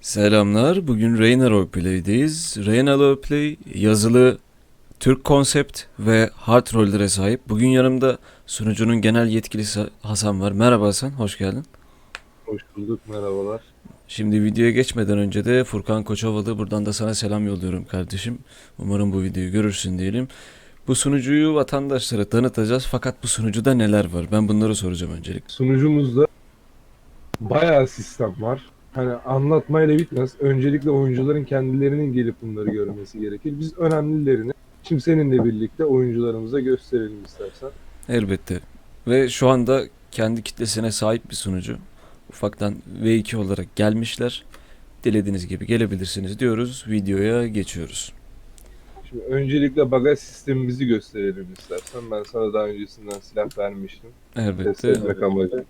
Selamlar. Bugün Reyna Roleplay'deyiz. Reyna Roleplay yazılı Türk konsept ve hard rollere sahip. Bugün yanımda sunucunun genel yetkilisi Hasan var. Merhaba Hasan, hoş geldin. Hoş bulduk, merhabalar. Şimdi videoya geçmeden önce de Furkan Koçovalı buradan da sana selam yolluyorum kardeşim. Umarım bu videoyu görürsün diyelim. Bu sunucuyu vatandaşlara tanıtacağız fakat bu sunucuda neler var? Ben bunları soracağım öncelik. Sunucumuzda bayağı sistem var. Hani anlatmayla bitmez. Öncelikle oyuncuların kendilerinin gelip bunları görmesi gerekir. Biz önemlilerini şimdi seninle birlikte oyuncularımıza gösterelim istersen. Elbette. Ve şu anda kendi kitlesine sahip bir sunucu. Ufaktan V2 olarak gelmişler. Dilediğiniz gibi gelebilirsiniz diyoruz. Videoya geçiyoruz. Şimdi öncelikle bagaj sistemimizi gösterelim istersen. Ben sana daha öncesinden silah vermiştim. Elbette. Amacı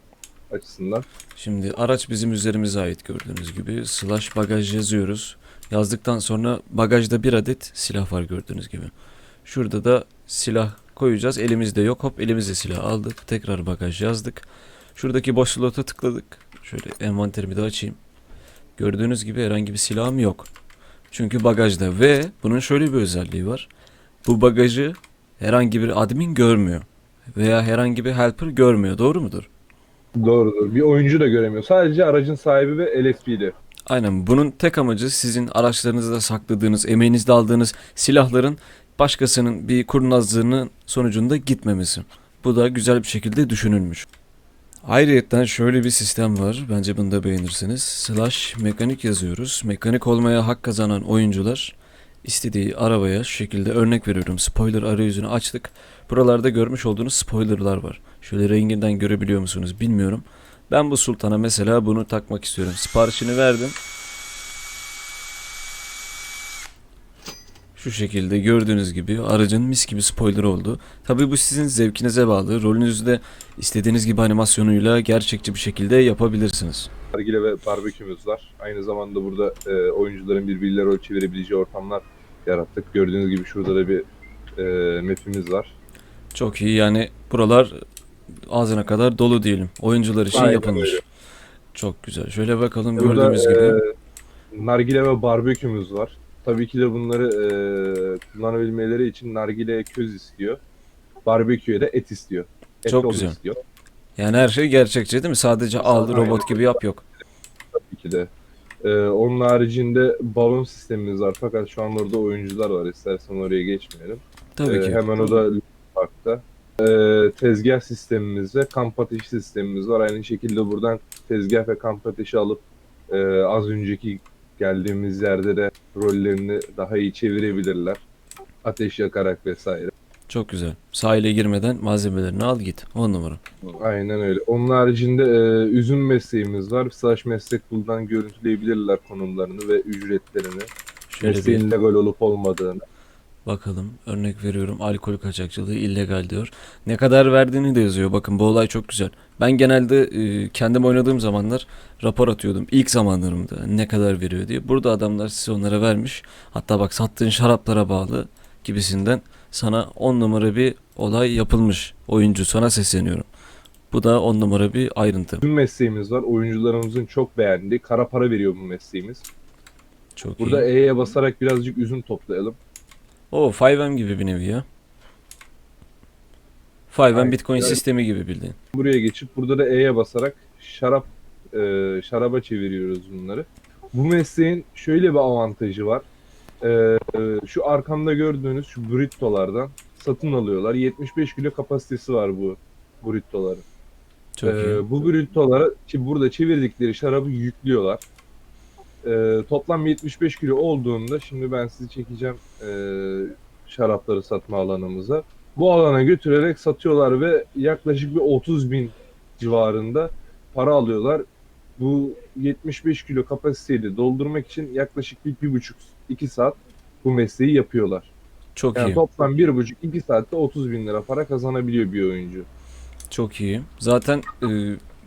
açısından. Şimdi araç bizim üzerimize ait gördüğünüz gibi. Slash bagaj yazıyoruz. Yazdıktan sonra bagajda bir adet silah var gördüğünüz gibi. Şurada da silah koyacağız. Elimizde yok. Hop elimizde silah aldık. Tekrar bagaj yazdık. Şuradaki boş slota tıkladık. Şöyle envanterimi de açayım. Gördüğünüz gibi herhangi bir silahım yok. Çünkü bagajda ve bunun şöyle bir özelliği var. Bu bagajı herhangi bir admin görmüyor. Veya herhangi bir helper görmüyor. Doğru mudur? Doğrudur. Bir oyuncu da göremiyor. Sadece aracın sahibi ve LSP'li. Aynen bunun tek amacı sizin araçlarınızda sakladığınız, emeğinizde aldığınız silahların başkasının bir kurnazlığının sonucunda gitmemesi. Bu da güzel bir şekilde düşünülmüş. Ayrıyeten şöyle bir sistem var. Bence bunu da beğenirsiniz. Slash mekanik yazıyoruz. Mekanik olmaya hak kazanan oyuncular istediği arabaya şu şekilde örnek veriyorum. Spoiler arayüzünü açtık. Buralarda görmüş olduğunuz spoilerlar var. Şöyle renginden görebiliyor musunuz bilmiyorum. Ben bu sultana mesela bunu takmak istiyorum. Siparişini verdim. Şu şekilde gördüğünüz gibi aracın mis gibi spoiler oldu. Tabi bu sizin zevkinize bağlı. Rolünüzde istediğiniz gibi animasyonuyla gerçekçi bir şekilde yapabilirsiniz. Nargile ve barbekümüz var. Aynı zamanda burada e, oyuncuların birbiriyle rol çevirebileceği ortamlar yarattık. Gördüğünüz gibi şurada da bir e, map'imiz var. Çok iyi yani buralar ağzına kadar dolu diyelim. Oyuncular için Aynen yapılmış. öyle. Çok güzel. Şöyle bakalım Burada gördüğümüz gibi. e, nargile ve barbekümüz var. Tabii ki de bunları e, kullanabilmeleri için nargile köz istiyor. Barbeküye de et istiyor. Et Çok güzel. istiyor Yani her şey gerçekçi değil mi? Sadece al Aynen. robot gibi yap yok. tabii ki de. E, onun haricinde balon sistemimiz var fakat şu an orada oyuncular var. İstersen oraya geçmeyelim. Tabii Ee, ki. Hemen o da parkta. Ee, tezgah sistemimiz ve kamp ateşi sistemimiz var. Aynı şekilde buradan tezgah ve kamp ateşi alıp e, az önceki geldiğimiz yerde de rollerini daha iyi çevirebilirler. Ateş yakarak vesaire. Çok güzel. Sahile girmeden malzemelerini al git. 10 numara. Aynen öyle. Onun haricinde e, üzüm mesleğimiz var. Slash meslek buradan görüntüleyebilirler konumlarını ve ücretlerini. Şöyle Mesleğin bir legal olup olmadığını. Bakalım. Örnek veriyorum. Alkol kaçakçılığı illegal diyor. Ne kadar verdiğini de yazıyor. Bakın bu olay çok güzel. Ben genelde e, kendim oynadığım zamanlar rapor atıyordum. İlk zamanlarımda ne kadar veriyor diye. Burada adamlar size onlara vermiş. Hatta bak sattığın şaraplara bağlı gibisinden sana 10 numara bir olay yapılmış. Oyuncu sana sesleniyorum. Bu da 10 numara bir ayrıntı. Üzüm mesleğimiz var. Oyuncularımızın çok beğendiği. Kara para veriyor bu mesleğimiz. Çok Burada iyi. E'ye basarak birazcık üzüm toplayalım. O 5M gibi bir nevi ya. 5M Aynen. Bitcoin sistemi gibi bildiğin. Buraya geçip burada da E'ye basarak şarap e, şaraba çeviriyoruz bunları. Bu mesleğin şöyle bir avantajı var. E, e, şu arkamda gördüğünüz şu burritolardan satın alıyorlar. 75 kilo kapasitesi var bu burritoların. Çok E, iyi. bu burritolara ki burada çevirdikleri şarabı yüklüyorlar. E, toplam 75 kilo olduğunda şimdi ben sizi çekeceğim e, şarapları satma alanımıza. Bu alana götürerek satıyorlar ve yaklaşık bir 30 bin civarında para alıyorlar. Bu 75 kilo kapasiteyi de doldurmak için yaklaşık bir, bir buçuk, iki saat bu mesleği yapıyorlar. Çok Yani iyi. toplam bir buçuk, iki saatte 30 bin lira para kazanabiliyor bir oyuncu. Çok iyi. Zaten e,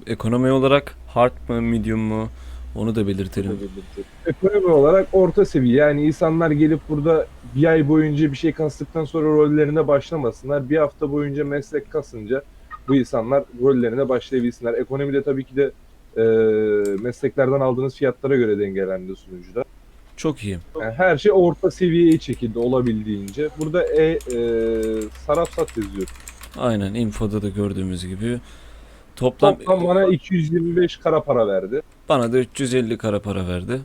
ekonomi olarak hard mı medium mu Onu da belirtelim. Ekonomi olarak orta seviye. Yani insanlar gelip burada bir ay boyunca bir şey kastıktan sonra rollerine başlamasınlar. Bir hafta boyunca meslek kasınca bu insanlar rollerine başlayabilsinler. Ekonomide tabii ki de e, mesleklerden aldığınız fiyatlara göre dengelendi sunucuda. Çok iyi. Yani her şey orta seviyeye çekildi olabildiğince. Burada e, e, sarapsat yazıyor. Aynen infoda da gördüğümüz gibi. Toplam Toplam bana 225 kara para verdi. Bana da 350 kara para verdi.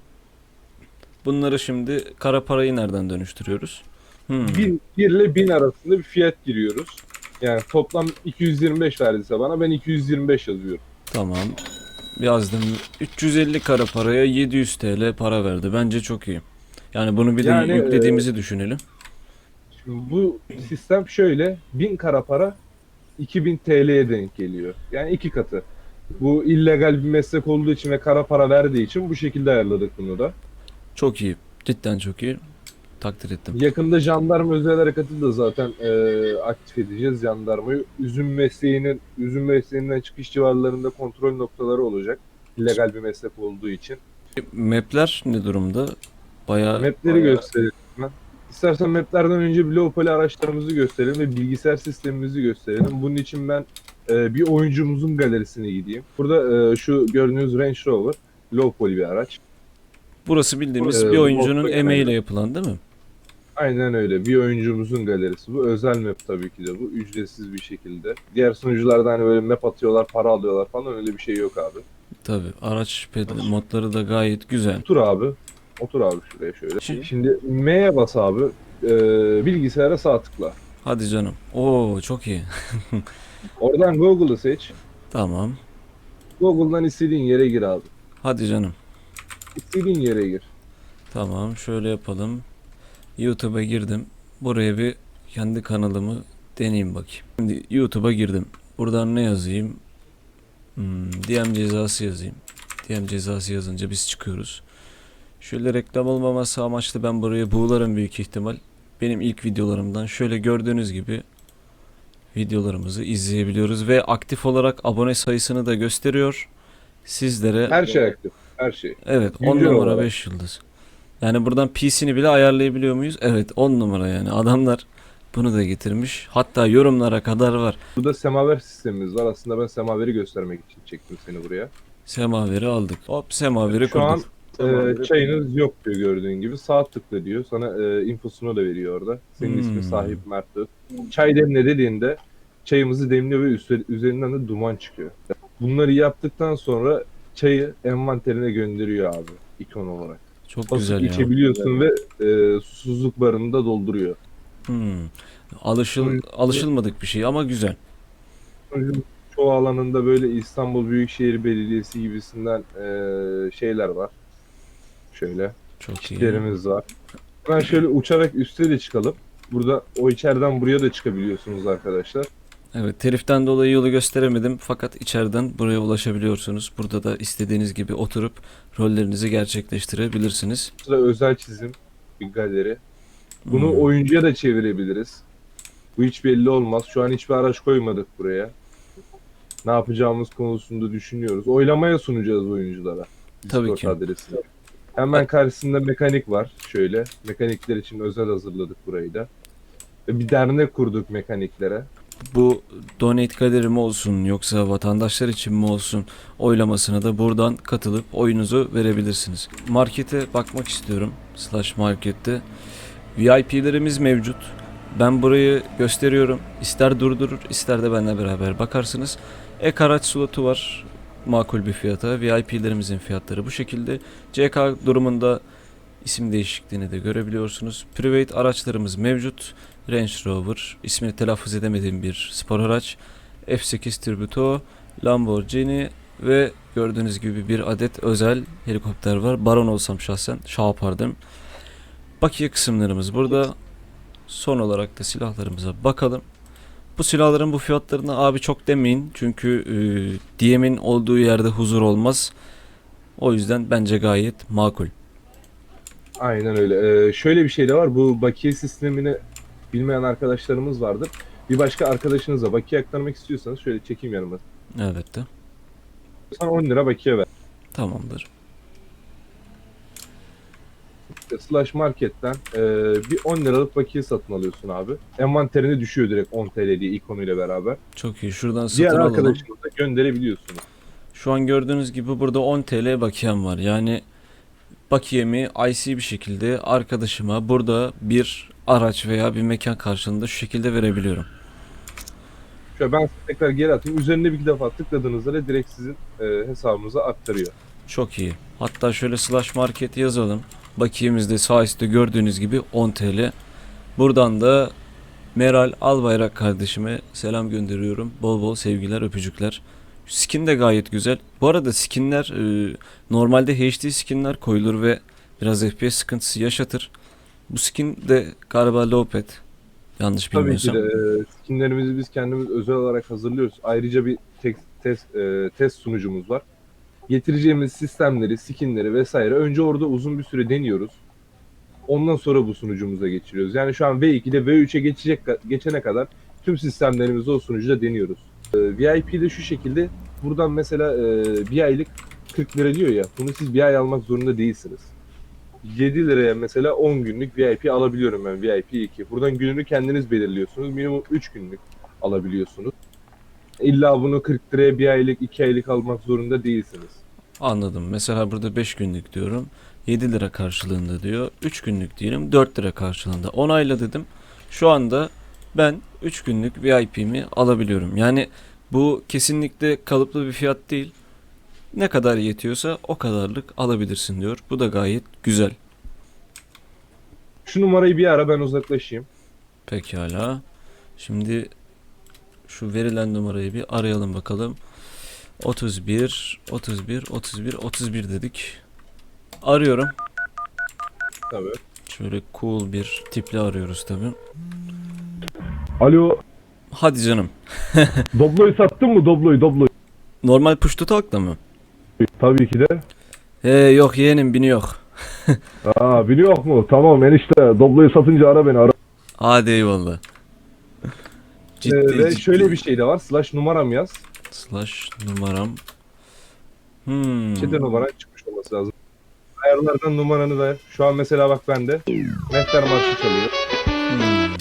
Bunları şimdi kara parayı nereden dönüştürüyoruz? Hmm. 1, 1 ile 1000 arasında bir fiyat giriyoruz. Yani toplam 225 verdiyse bana ben 225 yazıyorum. Tamam. Yazdım. 350 kara paraya 700 TL para verdi. Bence çok iyi. Yani bunu bir de Yani, yüklediğimizi düşünelim. Şimdi bu sistem şöyle 1000 kara para 2000 TL'ye denk geliyor. Yani iki katı. Bu illegal bir meslek olduğu için ve kara para verdiği için bu şekilde ayarladık bunu da. Çok iyi. Cidden çok iyi. Takdir ettim. Yakında jandarma özel harekatı da zaten e, aktif edeceğiz jandarmayı. Üzüm mesleğinin üzüm mesleğinden çıkış civarlarında kontrol noktaları olacak. İllegal bir meslek olduğu için. Map'ler ne durumda? Bayağı Map'leri bayağı- gösterelim ben. İstersen map'lerden önce Blowpoly araçlarımızı gösterelim ve bilgisayar sistemimizi gösterelim. Bunun için ben e, bir oyuncumuzun galerisine gideyim. Burada e, şu gördüğünüz Range Rover Blowpoly bir araç. Burası bildiğimiz Ee, bir oyuncunun Volkswagen emeğiyle yapılan değil mi? Aynen öyle. Bir oyuncumuzun galerisi. Bu özel map tabii ki de bu. Ücretsiz bir şekilde. Diğer sunucularda hani böyle map atıyorlar, para alıyorlar falan öyle bir şey yok abi. Tabii. Araç pedal modları da gayet güzel. Otur abi. Otur abi şuraya şöyle. Şimdi- Şimdi M'ye bas abi. Ee, bilgisayara sağ tıkla. Hadi canım. Oo çok iyi. Oradan Google'ı seç. Tamam. Google'dan istediğin yere gir abi. Hadi canım. İstediğin yere gir. Tamam şöyle yapalım. YouTube'a girdim. Buraya bir kendi kanalımı deneyeyim bakayım. Şimdi YouTube'a girdim. Buradan ne yazayım? Hmm, DM cezası yazayım. DM cezası yazınca biz çıkıyoruz. Şöyle reklam olmaması amaçlı ben buraya buğularım büyük ihtimal. Benim ilk videolarımdan şöyle gördüğünüz gibi videolarımızı izleyebiliyoruz ve aktif olarak abone sayısını da gösteriyor. Sizlere Her şey aktif. Her şey. Evet 10 Güncel numara olarak. 5 yıldız. Yani buradan PC'ni bile ayarlayabiliyor muyuz? Evet 10 numara yani. Adamlar bunu da getirmiş. Hatta yorumlara kadar var. Burada semaver sistemimiz var. Aslında ben semaveri göstermek için çektim seni buraya. Semaveri aldık. Hop semaveri Şu an kurduk. e, çayınız yok diyor gördüğün gibi. Sağ tıkla diyor. Sana e, infosunu da veriyor orada. Senin Hmm. ismin sahip Mert Ök. Çay demle dediğinde çayımızı demliyor ve üstü- üzerinden de duman çıkıyor. Bunları yaptıktan sonra çayı envanterine gönderiyor abi ikon olarak. Çok Basıp güzel ya. içebiliyorsun ve e, susuzluk barını da dolduruyor. Hmm. Alışıl alışılmadık bir şey ama güzel. Çoğu alanında böyle İstanbul Büyükşehir Belediyesi gibisinden e, şeyler var. Şöyle Çok iyi. yerimiz var. Ben şöyle uçarak üste de çıkalım. Burada o içeriden buraya da çıkabiliyorsunuz arkadaşlar. Evet teliften dolayı yolu gösteremedim fakat içeriden buraya ulaşabiliyorsunuz. Burada da istediğiniz gibi oturup rollerinizi gerçekleştirebilirsiniz. Da özel çizim bir galeri. Bunu Hmm. oyuncuya da çevirebiliriz. Bu hiç belli olmaz. Şu an hiçbir araç koymadık buraya. Ne yapacağımız konusunda düşünüyoruz. Oylamaya sunacağız oyunculara. Tabii Discord ki. adresini. Hemen karşısında mekanik var. Şöyle. Mekanikler için özel hazırladık burayı da. Bir dernek kurduk mekaniklere. Bu donate galeri mi olsun yoksa vatandaşlar için mi olsun oylamasına da buradan katılıp oyunuzu verebilirsiniz. Markete bakmak istiyorum. Slash markette. VIP'lerimiz mevcut. Ben burayı gösteriyorum. İster durdurur ister de benimle beraber bakarsınız. Ek araç slotu var. Makul bir fiyata. VIP'lerimizin fiyatları bu şekilde. CK durumunda isim değişikliğini de görebiliyorsunuz. Private araçlarımız mevcut. Range Rover, ismini telaffuz edemediğim bir spor araç, F8 Turbo, Lamborghini ve gördüğünüz gibi bir adet özel helikopter var. Baron olsam şahsen yapardım. Bakiye kısımlarımız burada. Son olarak da silahlarımıza bakalım. Bu silahların bu fiyatlarına abi çok demeyin. Çünkü e, DM'in olduğu yerde huzur olmaz. O yüzden bence gayet makul. Aynen öyle. Ee, şöyle bir şey de var. Bu bakiye sistemini bilmeyen arkadaşlarımız vardır. Bir başka arkadaşınıza bakiye aktarmak istiyorsanız şöyle çekeyim yanıma. Evet de. Sana 10 lira bakiye ver. Tamamdır. Market'te slash marketten e, bir 10 liralık bakiye satın alıyorsun abi. Envanterine düşüyor direkt 10 TL diye ikonuyla beraber. Çok iyi. Şuradan satın Diğer alalım. arkadaşınıza gönderebiliyorsunuz. Şu an gördüğünüz gibi burada 10 TL bakiyem var. Yani bakiyemi IC bir şekilde arkadaşıma burada bir araç veya bir mekan karşılığında şu şekilde verebiliyorum. Şöyle ben size tekrar geri atayım. Üzerine bir iki defa tıkladığınızda da direkt sizin e, hesabınıza aktarıyor. Çok iyi. Hatta şöyle slash market yazalım. Bakiyemizde sağ üstte gördüğünüz gibi 10 TL. Buradan da Meral Albayrak kardeşime selam gönderiyorum. Bol bol sevgiler, öpücükler. Skin de gayet güzel. Bu arada skinler e, normalde HD skinler koyulur ve biraz FPS sıkıntısı yaşatır. Bu skin de galiba low pet. Yanlış Tabii ki bilmiyorsam. de e, skinlerimizi biz kendimiz özel olarak hazırlıyoruz. Ayrıca bir tek, test, e, test sunucumuz var. Getireceğimiz sistemleri, skinleri vesaire önce orada uzun bir süre deniyoruz. Ondan sonra bu sunucumuza geçiriyoruz. Yani şu an V2'de V3'e geçecek geçene kadar tüm sistemlerimizi o sunucuda deniyoruz. E, VIP'de şu şekilde buradan mesela e, bir aylık 40 lira diyor ya bunu siz bir ay almak zorunda değilsiniz. 7 liraya mesela 10 günlük VIP alabiliyorum ben VIP 2. Buradan gününü kendiniz belirliyorsunuz. Minimum 3 günlük alabiliyorsunuz. İlla bunu 40 liraya bir aylık 2 aylık almak zorunda değilsiniz. Anladım. Mesela burada 5 günlük diyorum. 7 lira karşılığında diyor. 3 günlük diyelim 4 lira karşılığında. Onayla dedim. Şu anda ben 3 günlük VIP'mi alabiliyorum. Yani bu kesinlikle kalıplı bir fiyat değil. Ne kadar yetiyorsa o kadarlık alabilirsin diyor. Bu da gayet güzel. Şu numarayı bir ara ben uzaklaşayım. Pekala. Şimdi şu verilen numarayı bir arayalım bakalım. 31 31 31 31 dedik. Arıyorum. Tabii. Şöyle cool bir tiple arıyoruz tabii. Alo, Hadi canım. Doblo'yu sattın mı Doblo'yu, Doblo'yu? Normal push to talk'la mı? Tabii ki de. Ee, yok yeğenim bini yok. Aa, biliyor mu? Tamam enişte, Doblo'yu satınca ara beni, ara. Hadi eyvallah. Ciddi, Ee, ve ciddi. şöyle bir şey de var. Slash numaram yaz. Slash numaram. Hmm. Çete numaran çıkmış olması lazım. Ayarlardan numaranı da şu an mesela bak bende. Mehter marşı çalıyor. hmm.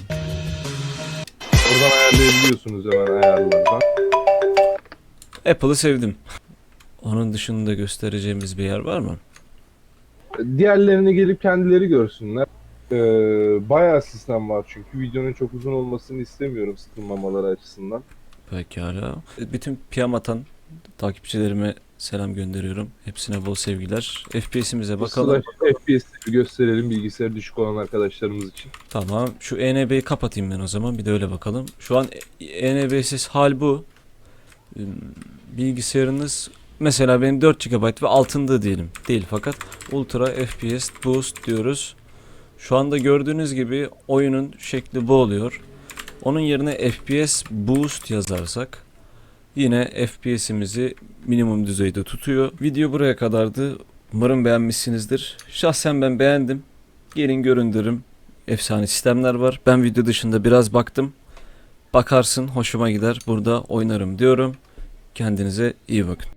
Buradan ayarlayabiliyorsunuz hemen ayarlardan. Apple'ı sevdim. Onun dışında göstereceğimiz bir yer var mı? Diğerlerini gelip kendileri görsünler. Ee, bayağı sistem var çünkü videonun çok uzun olmasını istemiyorum sıkılmamaları açısından. Pekala. Bütün piyam atan takipçilerime selam gönderiyorum. Hepsine bol sevgiler. FPS'imize bakalım. FPS'leri gösterelim bilgisayarı düşük olan arkadaşlarımız için. Tamam. Şu ENB'yi kapatayım ben o zaman. Bir de öyle bakalım. Şu an ENB'siz hal bu. Bilgisayarınız mesela benim 4 GB ve altında diyelim. Değil fakat Ultra FPS Boost diyoruz. Şu anda gördüğünüz gibi oyunun şekli bu oluyor. Onun yerine FPS Boost yazarsak yine FPS'imizi minimum düzeyde tutuyor. Video buraya kadardı. Umarım beğenmişsinizdir. Şahsen ben beğendim. Gelin görün derim efsane sistemler var. Ben video dışında biraz baktım. Bakarsın hoşuma gider. Burada oynarım diyorum. Kendinize iyi bakın.